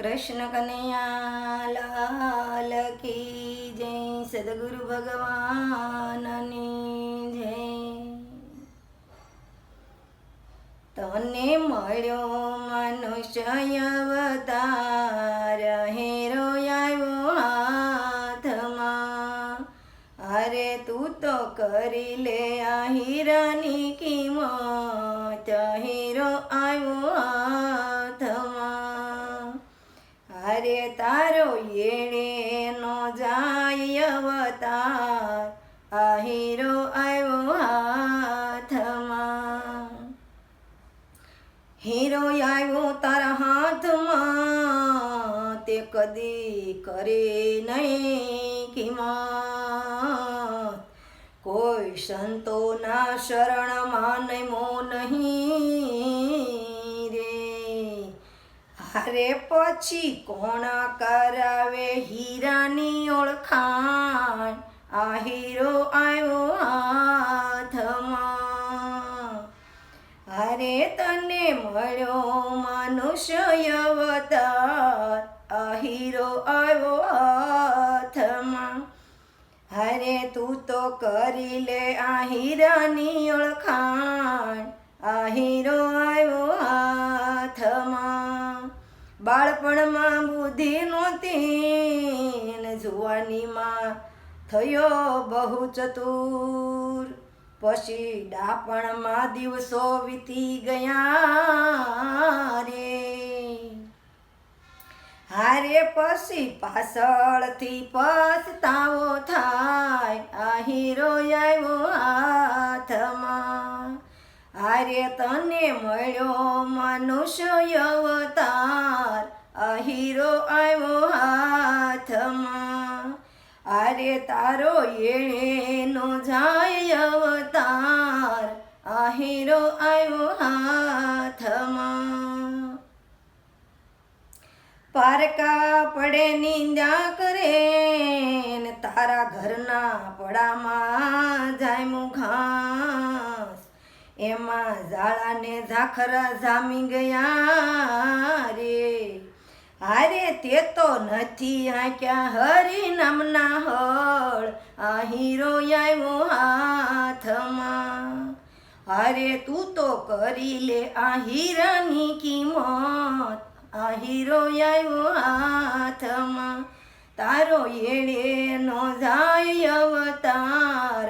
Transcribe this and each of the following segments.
કૃષ્ણ કનૈયાલાલ કી જય, સદગુરુ ભગવાનની જય. તને મળ્યો મનુષ્ય અવતાર, હેરો આવ્યો હાથમાં. અરે તું તો કરી લે આ હીરાની કિંમત, હીરો આવ્યો અરે તારો એળે નો જાય અવતાર. આ હીરો આવ્યો હાથમાં. હીરો આવ્યો તારા હાથમાં. તે કદી કરે નહીં કિંમત. કોઈ સંતોના શરણમાં નહીં નહીં અરે પછી કોણ કરાવે હીરાની ઓળખાણ? આ હીરો આવ્યો હાથમાં. અરે તને મળ્યો મનુષ્ય અવતાર. આ હીરો આવ્યો હાથમાં. અરે તું તો કરી લે આ હીરાની ઓળખાણ. આ હીરો આવ્યો હાથમાં બાળપણમાં બુદ્ધિ નહોતી જુવાનીમાં થયો બહુ ચતુર. પછી ડાપણમાં દિવસો વીતી ગયા રે. હારે પછી પાછળથી પછતાવો થાય આ હીરો આવ્યો હાથમાં. હારે તને મળ્યો મનુષ્ય અવતાર. આ હીરો આવ્યો હાથમાં. અરે તારો એણેનો જાય અવતાર. આ હીરો આવ્યો હાથમાં. પારકા પડે નિંદા કરે તારા ઘરના પડામાં જાય મુઘાસ એમાં ઝાડાને ઝાખરા જામી ગયા રે. અરે તે તો નથી આંક્યા હરી નામના હળ. આ હીરો આવ્યો હાથમાં. અરે તું તો કરી લે આ હીરાની કિંમત. આ હીરો આવ્યો હાથમાં. તારો એળે નો જાય અવતાર.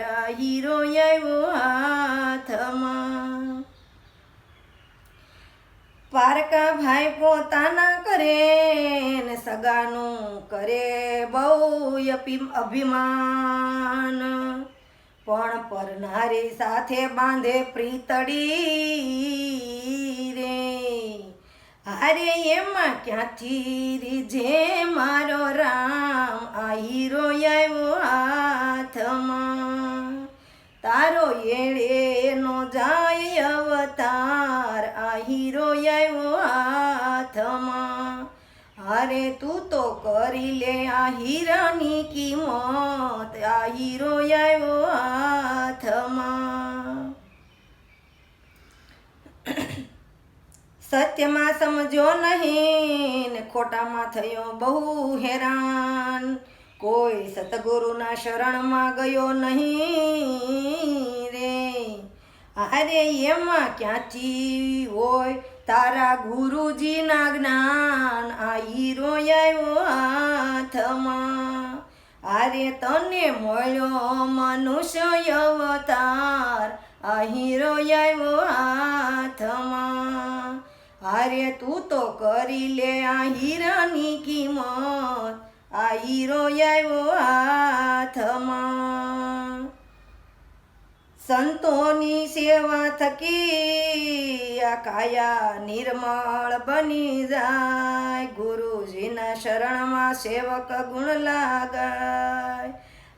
પારકા ભાઈ પોતાના કરે ને સગાનું કરે બહુ અભિમાન. પણ પરનારી સાથે બાંધે પ્રીતડી રે. અરે એમાં ક્યાંથી રીજે મારો રામ આ હીરો આવ્યો હાથમાં. તારો એળે નો જાય અવતાર હીરો આવ્યો અરે તું તો કરી લે આ હીરાની કિંમત. આ હીરો આવ્યો હાથમાં. સત્યમાં સમજો નહીં ને ખોટામાં થયો બહુ હેરાન. કોઈ સતગુરુના શરણમાં ગયો નહીં. અરે એમાં ક્યાંથી હોય? તારા ગુરુજીના જ્ઞાન આ હીરો આવ્યો હાથમાં. અરે તને મળ્યો મનુષ્ય અવતાર આ હીરો આવ્યો હાથમાં. અરે તું તો કરી લે આ હીરાની કિંમત આ હીરો આવ્યો હાથમાં. સંતોની સેવા થકી આ કાયા નિર્મળ બની જાય. ગુરુજીના શરણમાં સેવક ગુણ લાગાય.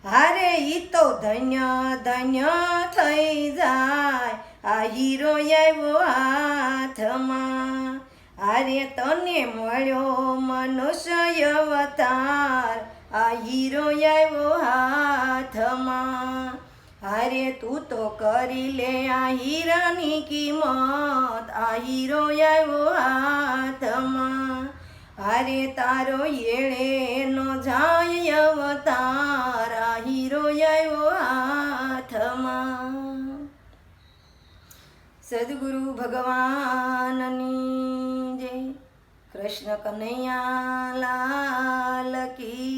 હારે ઈ તો ધન્ય ધન્ય થઈ જાય. આ હીરો આવ્યો હાથમાં. હારે તને મળ્યો મનુષ્ય અવતાર. આ હીરો આવ્યો હાથમાં. હારે તું તો કરી લે આ હીરાની કિંમત. આ હીરો આવ્યો હાથમાં. હારે તારો એળે નો જાય અવતારા. હીરો આવ્યો હાથમાં. સદગુરુ ભગવાનની જય. કૃષ્ણ કનૈયા લાલ કી